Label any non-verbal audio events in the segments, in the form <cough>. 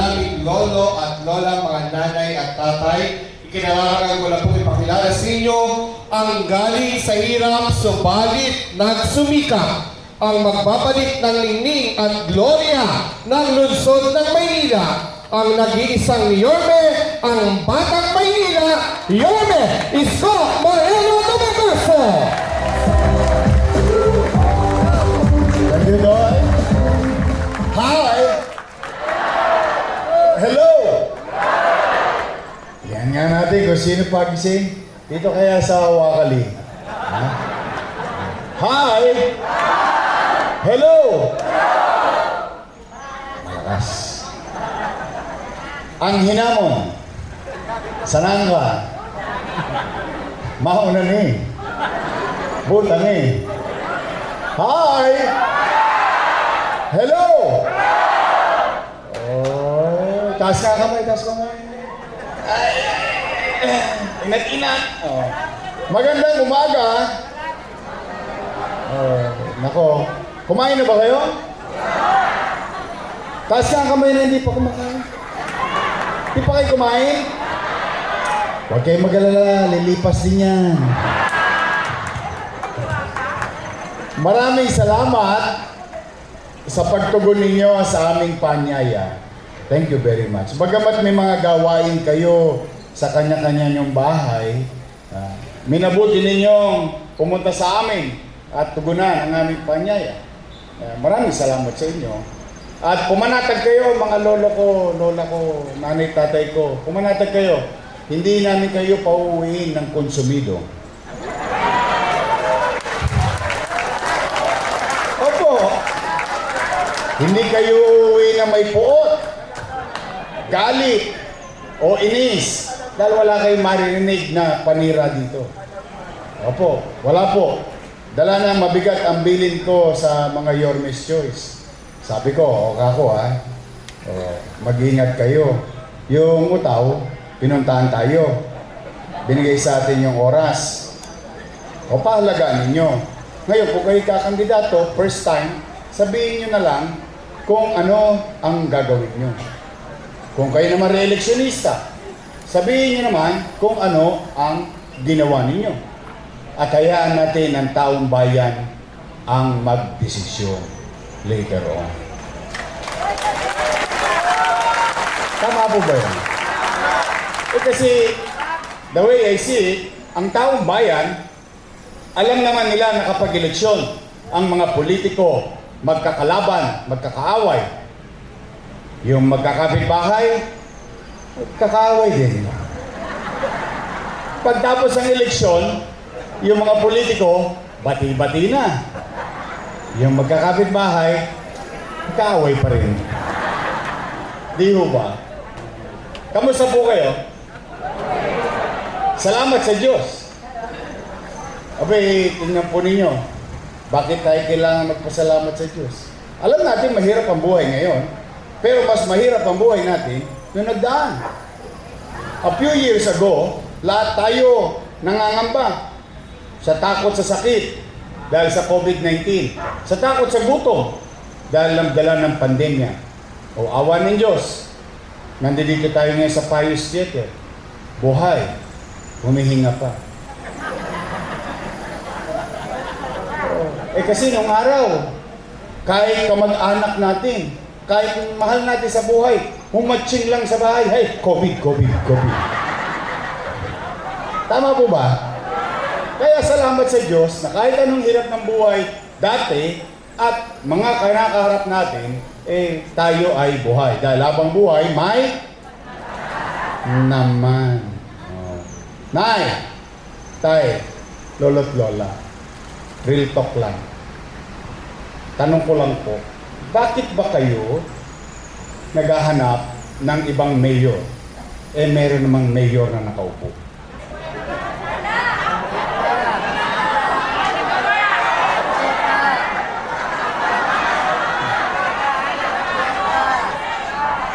naming lolo at lola, mga nanay at tatay. Ikinalakan ko na po ipakilala sa inyo ang galing sa hirap, subalit nagsumika ang magbabalik ng ningning at gloria ng lungsod ng Maynila. Ang nag-iisang Yorme, ang batang Maynila, Yorme Isko Moreno Dominguez! Natin kung sino pagising. Dito kaya sa Wakali. Ha? Hi! Hello! Malakas. Ang hinamon. Sanang ka? Mauna ni. Butang eh. Hi! Hello! Oh, taas ka kamay, taas kamay. Ay, inat-inat. Oh. Magandang umaga. Oh, nako. Kumain na ba kayo? Taas ka ang kamay na hindi pa kumakain. Hindi pa kayo kumain? Huwag kayong mag-alala, lilipas din yan. Maraming salamat sa pagtugon ninyo sa aming panyaya. Thank you very much. Bagamat may mga gawain kayo sa kanya-kanya nyong bahay, ah, minabuti ninyong pumunta sa amin at tugunan ang aming panyaya. Ah, maraming salamat sa inyo. At pumanatag kayo, mga lolo ko, lola ko, nanay, tatay ko. Pumanatag kayo. Hindi namin kayo pauuwiin ng konsumido. Opo. Hindi kayo uuwi na may puot, galit, o inis. Dahil wala kayong maririnig na panira dito. Opo, wala po. Dala na mabigat ang bilin ko sa mga Yormes Choice. Sabi ko, okay ako ha. O, mag-ingat kayo. Yung utaw, pinuntahan tayo. Binigay sa atin yung oras. O pahalagaan ninyo. Ngayon, kung kayo kakandidato, first time, sabihin nyo na lang kung ano ang gagawin nyo. Kung kayo naman re-electionista, sabihin nyo naman kung ano ang ginawa ninyo. At hayaan natin ang taong bayan ang magdesisyon later on. Tama po ba yun? Eh kasi, the way I see it, ang taong bayan, alam naman nila na kapag eleksyon, ang mga politiko magkakalaban, magkakaaway. Yung magkakapit bahay, magkakaaway din. Pagtapos ng eleksyon, yung mga politiko, bati-bati na. Yung magkakapit bahay, magkaaway pa rin. Di ho ba? Kamusta po kayo? Salamat sa Diyos. Abay, tingnan po ninyo. Bakit tayo kailangan magpasalamat sa Diyos? Alam natin mahirap ang buhay ngayon. Pero mas mahirap ang buhay natin nung nagdaan. A few years ago, lahat tayo nangangamba sa takot sa sakit dahil sa COVID-19, sa takot sa gutom dahil ng dala ng pandemya. O awa ng Diyos, nandito tayo ngayon sa Pius Theater. Buhay, humihinga pa. Eh kasi nung araw, kahit kamag-anak natin, kahit mahal natin sa buhay, humatching lang sa bahay, hey, COVID, COVID, COVID. Tama po ba? Kaya salamat sa Diyos na kahit anong hirap ng buhay dati at mga kinakaharap natin, eh tayo ay buhay. Dahil habang buhay, may naman. Oh. Nay, tay, lolo't lola, real talk lang. Tanong ko lang po, bakit ba kayo naghahanap ng ibang mayor? Eh, meron namang mayor na nakaupo.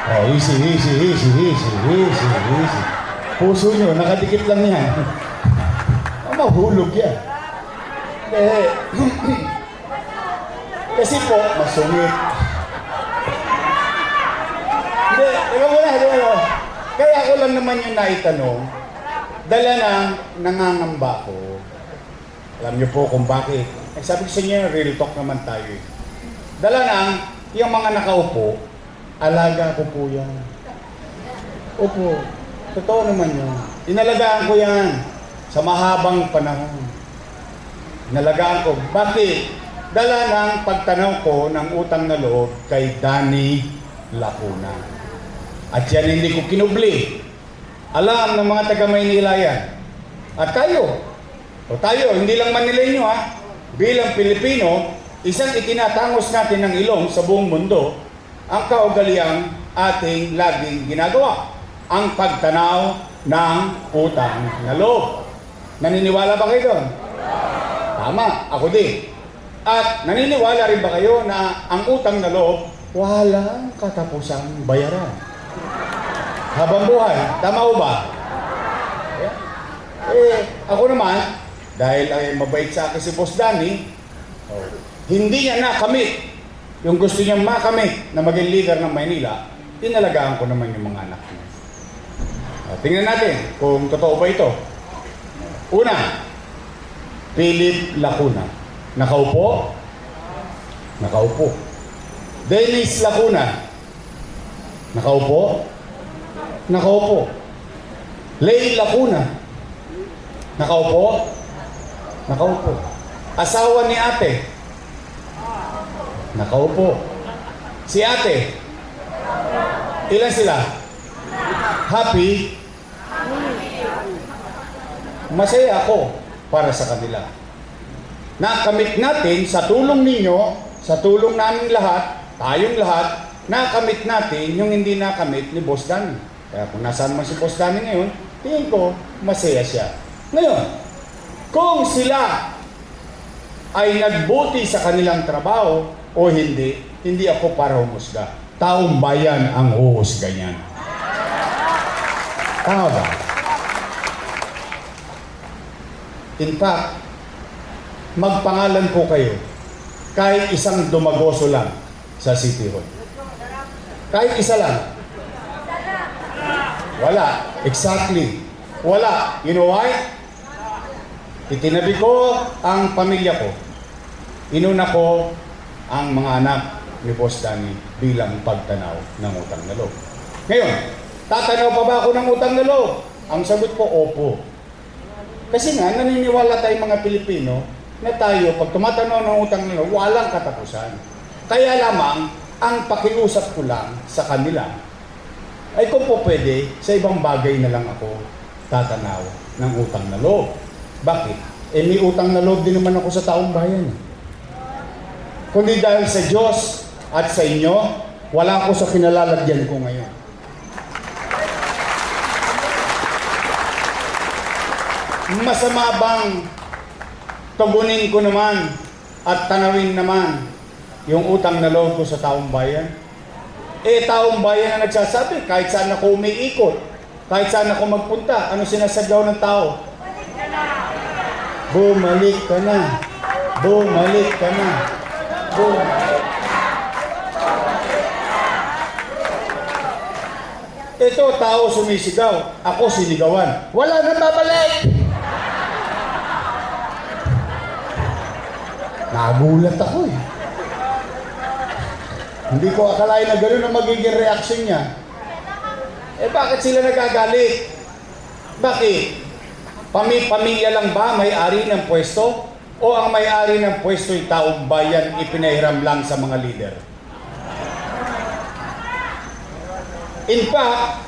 Oh, easy, easy, easy, easy, easy, easy. Puso nyo, nakadikit lang yan. Oh, mahulog yan. Eh, <clears throat> kasi po, masungit. Teka muna. Kaya ako lang naman yung naitanong, dala ng nangangamba ko. Alam niyo po kung bakit. Eh, sabi ko sa inyo, real talk naman tayo eh. Dala ng yung mga nakaupo, alaga ko po yan. Opo, totoo naman yun. Inalagaan ko yan sa mahabang panahon. Inalagaan ko. Bakit? Dala ng pagtanaw ko ng utang na loob kay Danny Lacuna. At yan hindi ko kinubli. Alam ng mga taga Maynila yan. At tayo, o tayo, hindi lang Manileño ha, bilang Pilipino, isang itinatangos natin ng ilong sa buong mundo, ang kaugaliang ating laging ginagawa, ang pagtanaw ng utang na loob. Naniniwala ba kayo doon? Tama, ako din. At naniniwala rin ba kayo na ang utang na loob walang katapusang bayaran? Habang buhay, tama o ba? Eh, eh, ako naman, dahil ay mabait sa akin si Boss Danny, oh, hindi niya nakamit yung gusto niyang makamit na maging leader ng Maynila, inalagaan ko naman yung mga anak niya. Oh, tingnan natin kung totoo ba ito. Una, Philip Lacuna. Nakaupo? Nakaupo. Dennis Lacuna. Nakaupo? Nakaupo. Lay Lacuna. Nakaupo? Nakaupo. Asawa ni ate? Nakaupo. Si ate? Ilan sila? Happy? Masaya ako para sa kanila. Nakamit natin sa tulong ninyo, sa tulong namin lahat, tayong lahat, nakamit natin yung hindi nakamit ni Boss Danny. Kaya kung nasaan man si Boss Danny ngayon, tingin ko, masaya siya. Ngayon, kung sila ay nagbuti sa kanilang trabaho o hindi, hindi ako para humusga. Taong bayan ang huhusga niyan. Tama ba? In fact, magpangalan po kayo kahit isang dumagoso lang sa City Hall. Kahit isa lang. Wala. Exactly. Wala. You know why? Itinabi ko ang pamilya ko. Inuna ko ang mga anak ni Boss Danny bilang pagtanaw ng utang na loob. Ngayon, tatanaw pa ba ako ng utang na loob? Ang sagot ko, opo. Kasi nga, naniniwala tayong mga Pilipino na tayo, pag tumatanaw ng utang na loob, walang katapusan. Kaya lamang, ang pakiusap ko lang sa kanila, ay kung po pwede, sa ibang bagay na lang ako tatanaw ng utang na loob. Bakit? Eh may utang na loob din naman ako sa taong bayan. Kundi dahil sa Diyos at sa inyo, wala ako sa kinalalagyan ko ngayon. Masama bang tugunin ko naman at tanawin naman yung utang na loob ko sa taong bayan? Eh, taong bayan na nagsasabi, kahit saan ako umiikot, kahit saan ako magpunta, ano sinasagaw ng tao? Bumalik ka na. Bumalik ka na. Bumalik. Ito, tao sumisigaw. Ako sinigawan. Wala na babalik! Nagulat ako eh. Hindi ko akalain na gano'n ang magiging reaction niya. Eh bakit sila nagagalit? Bakit? Pami pamilya lang ba may-ari ng pwesto? O ang may-ari ng pwesto ay taong bayan ipinahiram lang sa mga leader? In fact,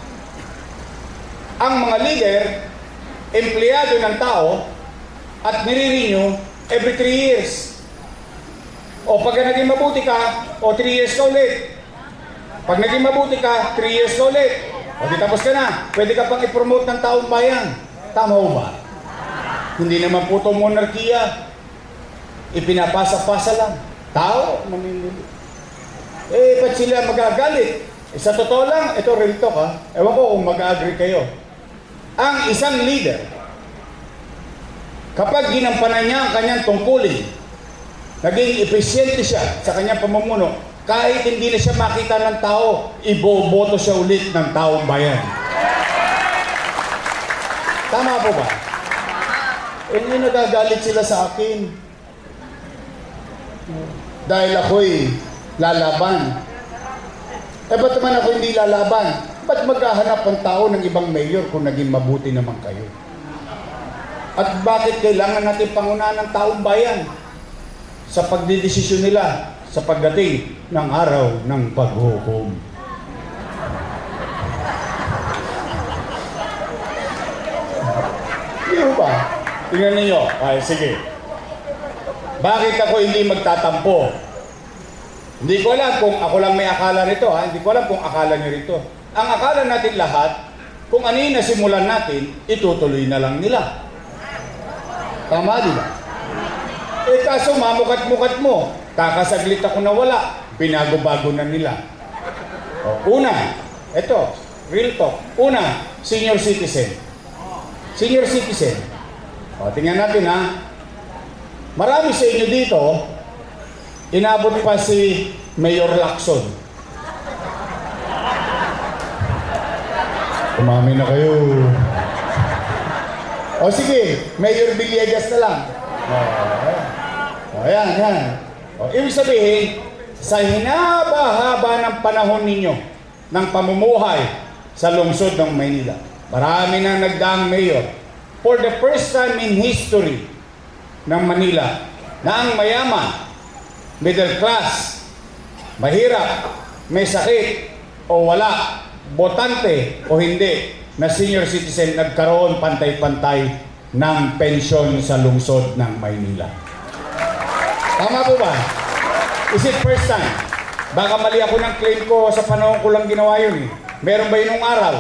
ang mga leader, empleyado ng tao at nire-renew every 3 years. O pag naging mabuti ka, o 3 years ka ulit. Pag naging mabuti ka, 3 years ka ulit. O di tapos ka na, pwede ka pang i-promote ng taong bayan. Tama ba? Hindi naman po ito monarkiya. Ipinapasa-pasa lang. Tao, mamimili. Eh, ba't sila magagalit? Eh, sa totoo lang, ito real talk ha. Ewan ko kung mag-agree kayo. Ang isang leader, kapag ginampanan niya ang kanyang tungkulin, naging epesyente siya sa kanyang pamumuno, Kahit hindi na siya makita ng tao, iboboto siya ulit ng taong bayan. Tama po ba? Eh, hindi nagagalit sila sa akin. Dahil ako'y lalaban. Eh, ba't naman ako hindi lalaban? Ba't maghahanap ang tao ng ibang mayor kung naging mabuti naman kayo? At bakit kailangan natin pangunahan ng taong bayan sa pagdidesisyon nila sa pagdating ng araw ng paghukom? Hindi ba? Tingnan ninyo. Ay, sige. Bakit ako hindi magtatampo? Hindi ko alam kung ako lang may akala nito ha. Hindi ko alam kung akala niyo rito. Ang akala natin lahat, kung ano yung nasimulan natin, itutuloy na lang nila. Tama, di ba? Kaso mamukat-mukat mo, kakasaglit ako na wala, binago-bago na nila. O, una, eto, real talk. Una, senior citizen. Senior citizen. O, tingnan natin ha. Marami sa inyo dito, inabot pa si Mayor Lacson. Umami na kayo. O sige, Mayor Villegas na lang. O, ayan, yan. O, ibig sabihin, sa hinaba-haba ng panahon ninyo ng pamumuhay sa lungsod ng Maynila, marami na nagdaang mayor. For the first time in history ng Manila, na ang mayaman, middle class, mahirap, may sakit, o wala, botante o hindi, na senior citizen nagkaroon pantay-pantay ng pensyon sa lungsod ng Maynila. Tama po ba? Is it first time? Baka mali ako ng claim ko sa panahon ko lang ginawa yun eh. Meron ba yun nung araw?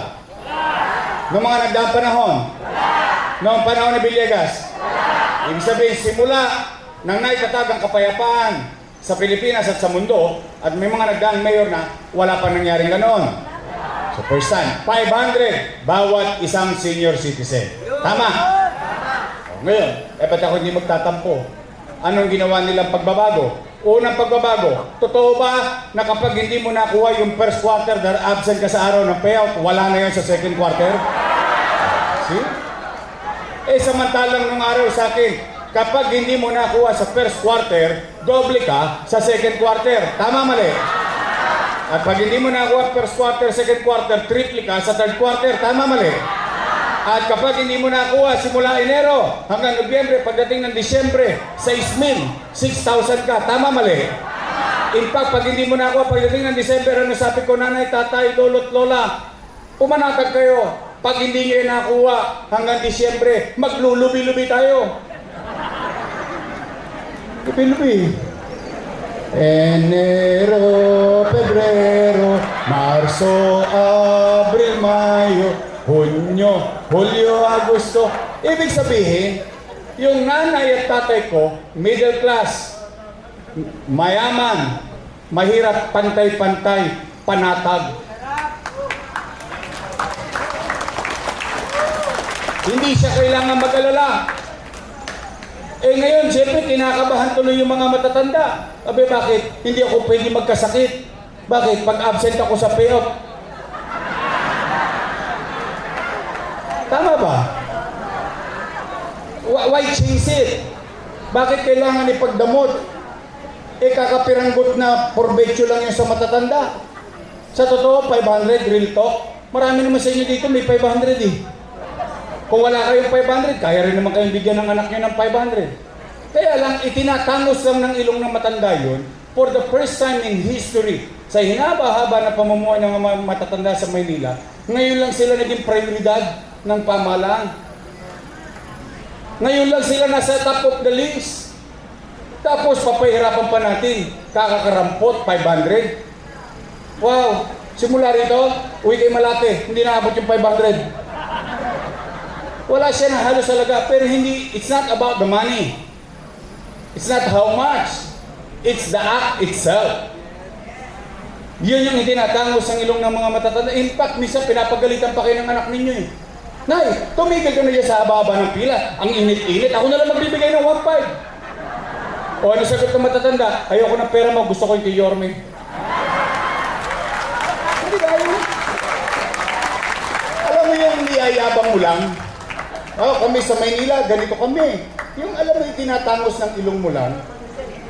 Noong mga nagdaang panahon? Noong panahon ni Villegas? Ibig sabihin, simula nang naitatag ang kapayapaan sa Pilipinas at sa mundo, at may mga nagdaang mayor na wala pa nangyaring ganoon. So first time, 500 bawat isang senior citizen. Tama? O, ngayon, eh ba't ako hindi magtatampo? Anong ginawa nilang pagbabago? Unang pagbabago, totoo ba na kapag hindi mo nakuha yung first quarter dahil absent ka sa araw ng payout, wala na yun sa second quarter? See? Eh samantalang nung araw sa akin, kapag hindi mo nakuha sa first quarter, doble ka sa second quarter. Tama mali? At pag hindi mo nakuha first quarter, second quarter, triple ka sa third quarter. Tama mali? At kapag hindi mo nakuha simula Enero hanggang Nobyembre, pagdating ng Disyembre, 6,000, 6,000 ka. Tama mali? In fact, pag hindi mo nakuha pagdating ng Disyembre, ano sabi ko, nanay, tatay, lolo't lola, pumanatag kayo. Pag hindi nyo nakuha hanggang Disyembre, maglulubi-lubi tayo. Lubi-lubi. Enero, Pebrero, Marso, Abril, Mayo, Hunyo, Hulyo, Agosto. Ibig sabihin, yung nanay at tatay ko, middle class, mayaman, mahirap pantay-pantay, panatag. Hindi siya kailangan mag-alala. Eh ngayon, siyempre, kinakabahan tuloy yung mga matatanda. Sabi, bakit? Hindi ako pwede magkasakit. Bakit? Pag absent ako sa payout. Tama ba? Why, change it? Bakit kailangan ipagdamot? Eh, kakapiranggot na porbetsyo lang yung sa matatanda. Sa totoo, 500, real talk. Marami naman sa inyo dito, may 500 eh. Kung wala kayong 500, kaya rin naman kayong bigyan ng anak nyo ng 500. Kaya lang, itinatangos lang ng ilong ng matanda yun for the first time in history sa hinaba-haba na pamumuhay ng mga matatanda sa Maynila, ngayon lang sila naging prioridad ng pamahalaan. Ngayon lang sila nasa top of the list. Tapos papahirapan pa natin, kakakarampot, 500. Wow, simula rito, uwi kay Malate, hindi naabot yung 500. Wala siya na halos talaga. Pero hindi, it's not about the money. It's not how much. It's the act itself. Yun yung itinatangos ng ilong ng mga matatanda. In fact, minsan pinapagalitan pa kayo ng anak ninyo eh. Nay, tumigil ka na dyan sa ababa ng pila. Ang init-init. Ako na lang magbibigay ng 1.5. O ano sagot ng matatanda? Ayoko ng pera mo. Gusto ko yung kay Yorme. Hindi ba yun? Alam mo yung niyayabang mo lang? Oh, kami sa Maynila, ganito kami. Yung alam mo yung tinatangos ng ilong mo lang?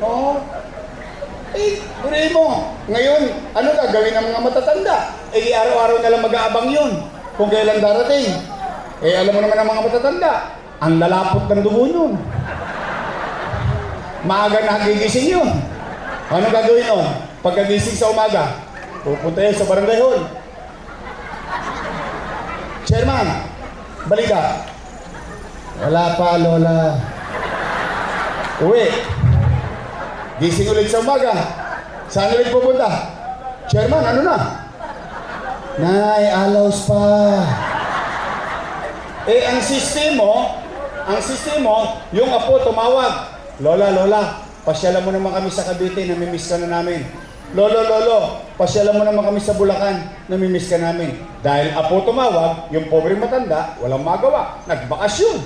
Oo. Oh. Eh, puri mo. Ngayon, ano gagawin ng mga matatanda? Eh, araw-araw na lang mag-aabang yun kung kailan darating. Eh, alam mo naman ang mga matatanda. Ang lalapot ng dugo yun. Maaga na gigising yun. Ano gagawin nun? Pagkagising sa umaga, pupunta yan sa barangay hall. Chairman, balita. Wala pa, Lola. Uwi. Gising ulit sa umaga. Saan ulit pupunta? Chairman, ano na? Nay, alaws pa. Eh, ang sistemo, ang sistemo, yung apo tumawag. Lola, Lola, pasyalan mo naman kami sa Cavite, namimiss ka na namin. Lolo, Lolo, pasyalan mo naman kami sa Bulacan, namimiss ka namin. Dahil apo tumawag, yung pobre matanda, walang magawa, nagbakasyon.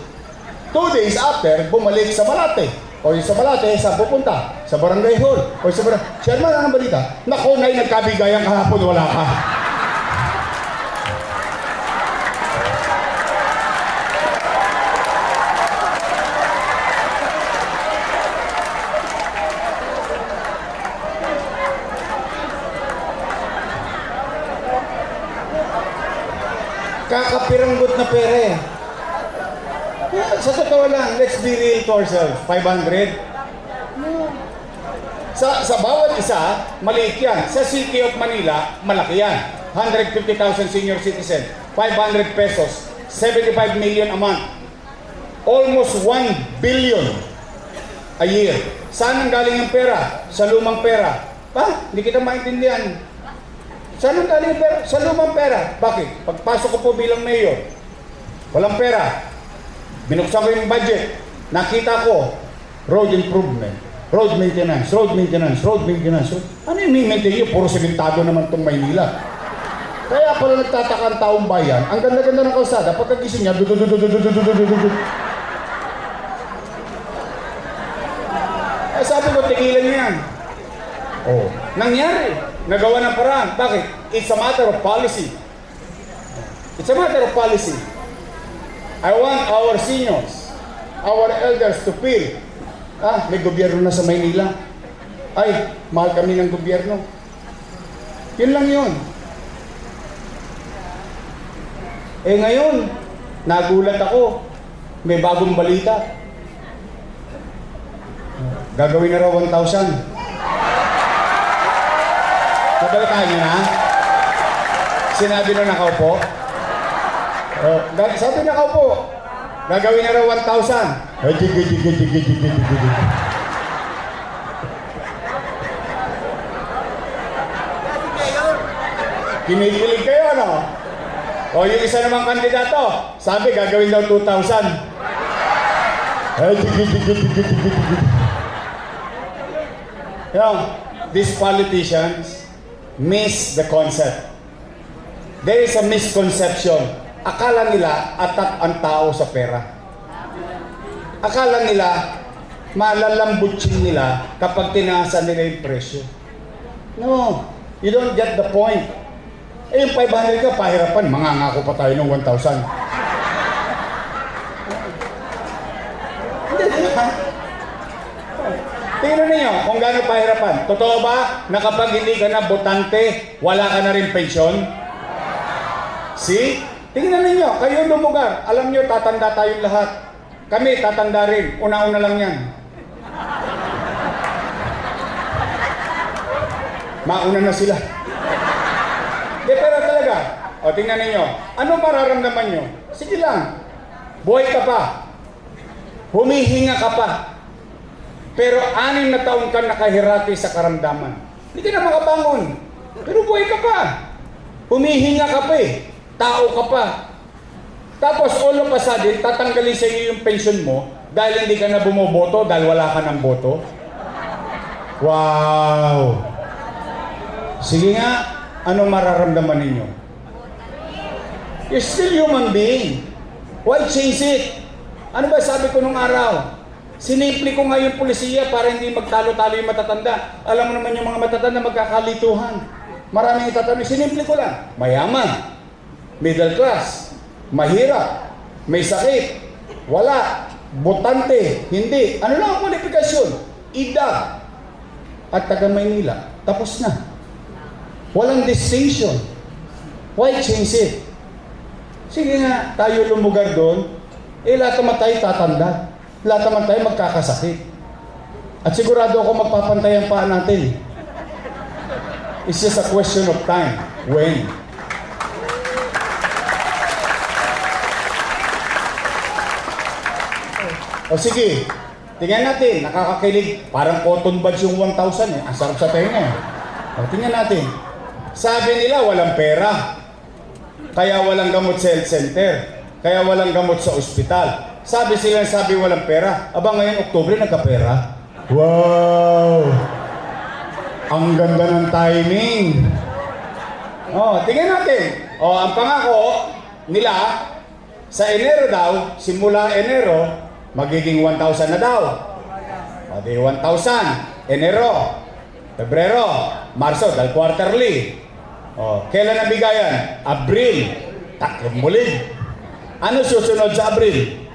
Two days after, bumalik sa Malate. O yung sa Malate, sa pupunta? Sa Barangay Hall. O sa Barangay... Chairman, anong balita? Naku, Nay, nagkabigayan kahapon, wala ka. Kakapiranggot na pera eh. Sa totoo lang, let's be real to ourselves. 500? No. Sa, sa bawat isa, maliit yan. Sa City of Manila, malaki yan. 150,000 senior citizen, 500 pesos, 75 million a month. Almost 1 billion a year. Saan ang galing ang pera? Sa lumang pera. Pa, hindi kita maintindihan. Saan ang galing ang pera? Sa lumang pera. Bakit? Pagpasok ko po bilang mayor, Walang pera. Binuksan ko yung budget. Nakita ko, road improvement, road maintenance, road maintenance, road maintenance. Ano yung maintenance yun? Puro sementado naman itong Maynila. Kaya pala nagtataka ang taong bayan, ang ganda-ganda ng kalsada, pagkagising niya, Ay sabi ko, tigilan niya yan. Oh. Nangyari. Nagawa ng paraan. Bakit? It's a matter of policy. It's a matter of policy. I want our seniors, our elders to feel, ah, may gobyerno na sa Maynila. Ay, mahal kami ng gobyerno. Yun lang yun. Eh ngayon, nagulat ako. May bagong balita. Gagawin na raw 1,000. Nabalitaan niyo na? Sinabi na nakaupo? Oh, sabi nakaupo. Gagawin na raw 1,000. Ay, digi, digi, digi, digi, digi, digi. Kinikilig kayo, ano? O yung isa namang kandidato, sabi gagawin daw 2,000. Ay, digi, digi, digi, digi, digi. Know, these politicians miss the concept. There is a misconception. Akala nila atat ang tao sa pera. Akala nila malalambutsin nila kapag tinaasan nila yung presyo. No, you don't get the point. Eh, yung 500 ka, pahirapan, mangangako pa tayo ng 1,000. Hindi, di ba? Tingnan ninyo kung gaano pahirapan. Totoo ba na kapag hindi ka na botante, wala ka na rin pensyon? See? Tingnan ninyo, kayo lumugar. Alam nyo, tatanda tayong lahat. Kami, tatanda rin. Una-una lang yan. Mauna na sila. Di, pero talaga. O, tingnan ninyo. Ano mararamdaman nyo? Sige lang. Buhay ka pa. Humihinga ka pa. Pero anim na taon ka nakahirati sa karamdaman. Hindi ka na makabangon. Pero buhay ka pa. Humihinga ka pa eh. Tao ka pa. Tapos all of a sudden, tatanggalin sa iyo yung pension mo dahil hindi ka na bumoboto dahil wala ka ng boto. Wow! Sige nga, ano mararamdaman ninyo? You're still human being. Why change it? Ano ba sabi ko nung araw? Sinimple ko nga yung polisiya para hindi magtalo-talo yung matatanda. Alam mo naman yung mga matatanda magkakalituhan. Maraming itatanong. Sinimple ko lang. Mayaman. Middle class. mahirap, may sakit, wala, botante, hindi. Ano lang ang kwalifikasyon? Ida at taga Maynila. Tapos na. Walang distinction. Why change it? Sige nga, tayo lumugar doon. Eh, lahat naman tayo tatanda. Lahat naman tayo magkakasakit. At sigurado ako magpapantay ang paa natin. It's just a question of time. When? O sige, tingnan natin, nakakakilig. Parang cotton buds yung 1,000 eh. Ang sarap sa tenga eh. O, tingnan natin. Sabi nila walang pera. Kaya walang gamot sa health center. Kaya walang gamot sa ospital. Sabi sila, sabi walang pera. Aba ngayon, Oktubre, nagkapera. Wow! Ang ganda ng timing. Oh, tingnan natin. Oh, ang pangako nila sa Enero daw, simula Enero, magiging 1,000 na daw. O di 1,000. Enero, Pebrero, Marso, dahil quarterly. O, kailan nabigayan? Abril. Tatlong muli. Ano susunod sa Abril?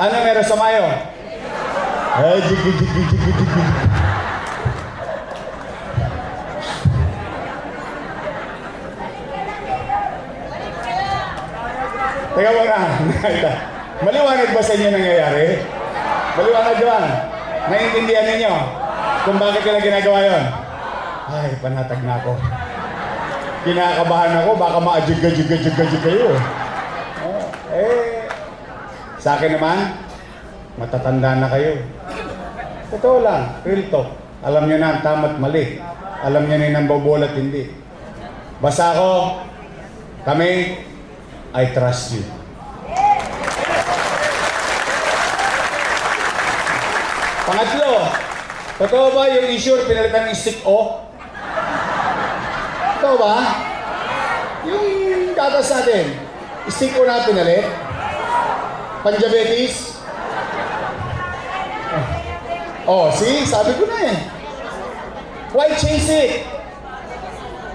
Ano meron sa Mayo? Ay, jigi, jigi, jigi, jigi. Teka muna. <laughs> Maliwanag ba sa inyo nangyayari? Maliwanag ba? Naiintindihan ninyo kung bakit nila ginagawa yon? Ay, panatag na ako. Kinakabahan ako, baka ma-ajig-ajig-ajig-ajig kayo. Oh, eh, sa akin naman, matatanda na kayo. Totoo lang, real talk. Alam nyo na ang tama't mali. Alam nyo na yung nambobol at hindi. Basta ako, kami, I trust you. Pangatlo, totoo ba yung insure pinalitan ng stick O? Totoo ba? Yung gatas natin, stick O na pinalit? Pandiabetes? Oh, see? Sabi ko na eh. Why change it?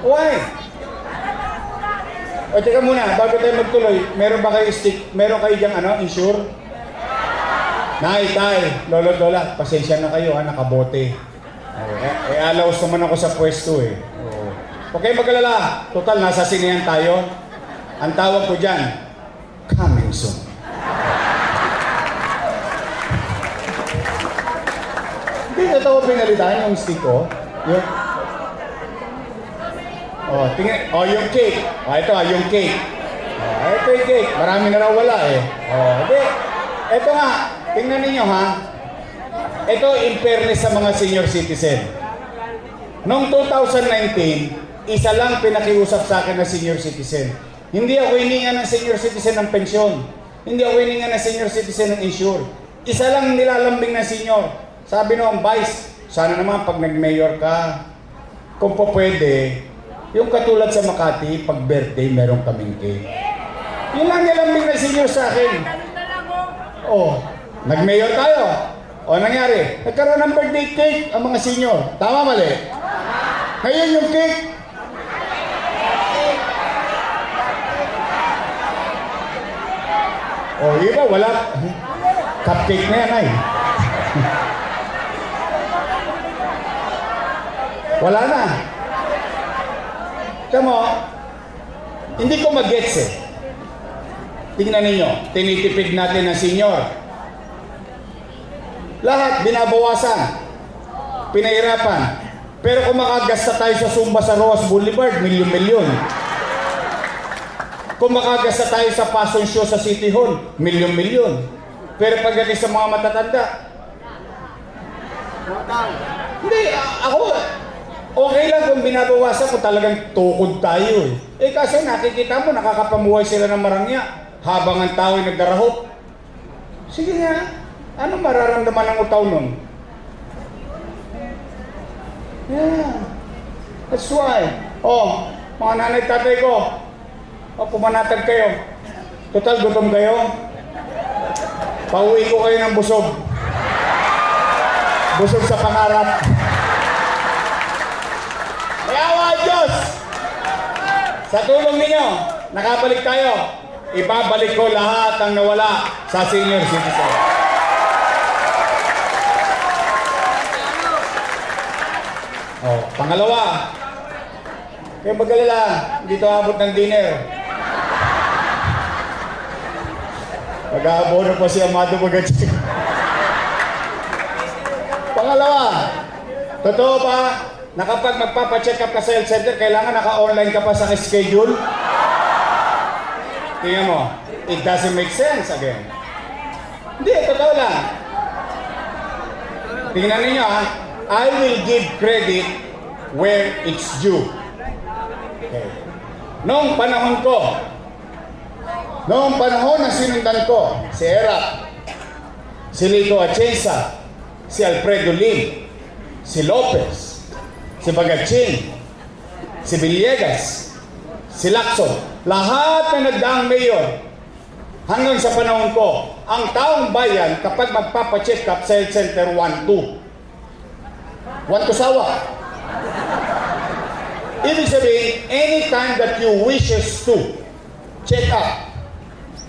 Why? O, teka muna, bago tayo magtuloy, meron ba kayo stick, meron kayo diyang ano, insure? Nay, tay, lolo, lola, pasensya na kayo ha, nakabote. Eh, eh, alaws naman ako sa pwesto eh. Huwag kayong mag-alala, total, nasa sinehan tayo. Ang tawag ko dyan, coming soon. Hindi totoo pinalitan yung stick ko. Yung, Oh, tingnan. Oh, yung cake. Oh, ito ah, yung cake. Oh, ito yung cake. Marami na raw wala eh. Oh, hindi. Ito nga. Tingnan ninyo ha. Ito in fairness sa mga senior citizen. Noong 2019, isa lang pinakiusap sa akin na senior citizen. Hindi ako hininga ng senior citizen ng pensyon. Hindi ako hininga ng senior citizen ng insure. Isa lang nilalambing ng senior. Sabi noong vice, sana naman pag nag-mayor ka, kung po pwede, yung katulad sa Makati, pag birthday, meron kaming cake. Yun lang nilambing na senior sa akin. Oh, nag-mayor tayo. O nangyari, nagkaroon ng birthday cake ang mga senior. Tama mali? Ngayon yung cake, Oh, iba, wala. Cupcake na yan, ay. wala na. Kamo, hindi ko mag-gets eh. Tingnan ninyo, tinitipid natin ng senior. Lahat binabawasan. Pinahirapan. Pero kung makagasta tayo sa Zumba sa Roas Boulevard, milyon-milyon. Kung makagasta tayo sa fashion show sa City Hall, milyon-milyon. Pero pagdating sa mga matatanda, hindi, ako, okay lang kung binabawasan kung talagang tukod tayo eh. Eh kasi nakikita mo, nakakapamuhay sila ng marangya habang ang tao ay nagdarahop. Sige nga, ano mararamdaman ng utaw nun? Yeah. That's why. Oh, mga nanay tatay ko, o pumanatag kayo. Total, gutom kayo. Pauwi ko kayo ng busog. Busog sa pangarap. May awa Diyos! Sa tulong ninyo, nakabalik tayo. ibabalik ko lahat ang nawala sa senior citizen. Pangalawa, kaya magalala, dito abot ng dinner. Mag-aabono pa si Amado Bagachi. Pangalawa, totoo ba na kapag magpapacheck up ka sa health center, kailangan naka-online ka pa sa schedule? Tingnan mo, it doesn't make sense again. Hindi, totoo lang. Tingnan ninyo ha, I will give credit where it's due. Okay. Noong panahon ko, noong panahon na sinundan ko, si Erap, si Lito Atienza, si Alfredo Lim, si Lopez, si Bagatchin, si Villegas, si Lacson, lahat na nagdaang mayor, hanggang sa panahon ko, ang taong bayan kapag magpapacheck up sa health center 1-2, 1 to sawa. Ibig sabihin, anytime that you wishes to check up,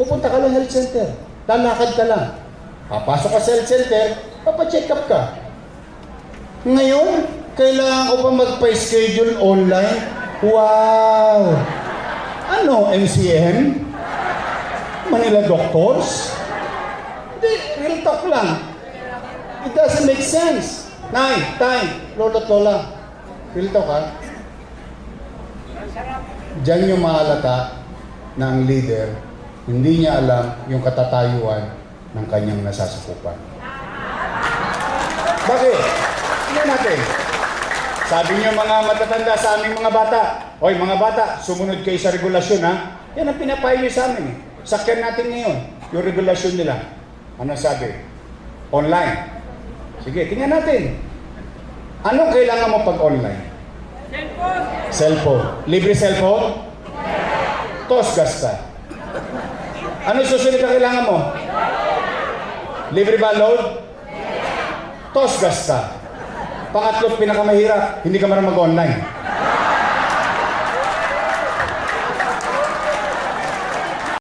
pupunta ka lang health center. Lalakad ka lang. Papasok ka sa health center, papacheck up ka. Ngayon, kailangan ko pa magpa-schedule online? Wow! Ano, MCM? Manila Doctors? Hindi, real talk lang. It doesn't make sense. Nay, tay, lolo at lola. Real talk ha? Diyan yung mahalata na ang leader, hindi niya alam yung katatayuan ng kanyang nasasakupan. Bakit? Hindi natin. Sabi niyo mga matatanda sa aming mga bata, Hoy mga bata, sumunod kayo sa regulasyon ha. Yan ang pinapayo niyo sa amin. eh. Sakyan natin ngayon, yung regulasyon nila. Ano sabi? Online. Sige, tingnan natin. Anong kailangan mo pag online? Cellphone. Cellphone. Libre cellphone? Tos gasta. Ano susunod na kailangan mo? Libre ba load? Tos gasta. Pangatlo, pinakamahirap, hindi ka marunong mag-online.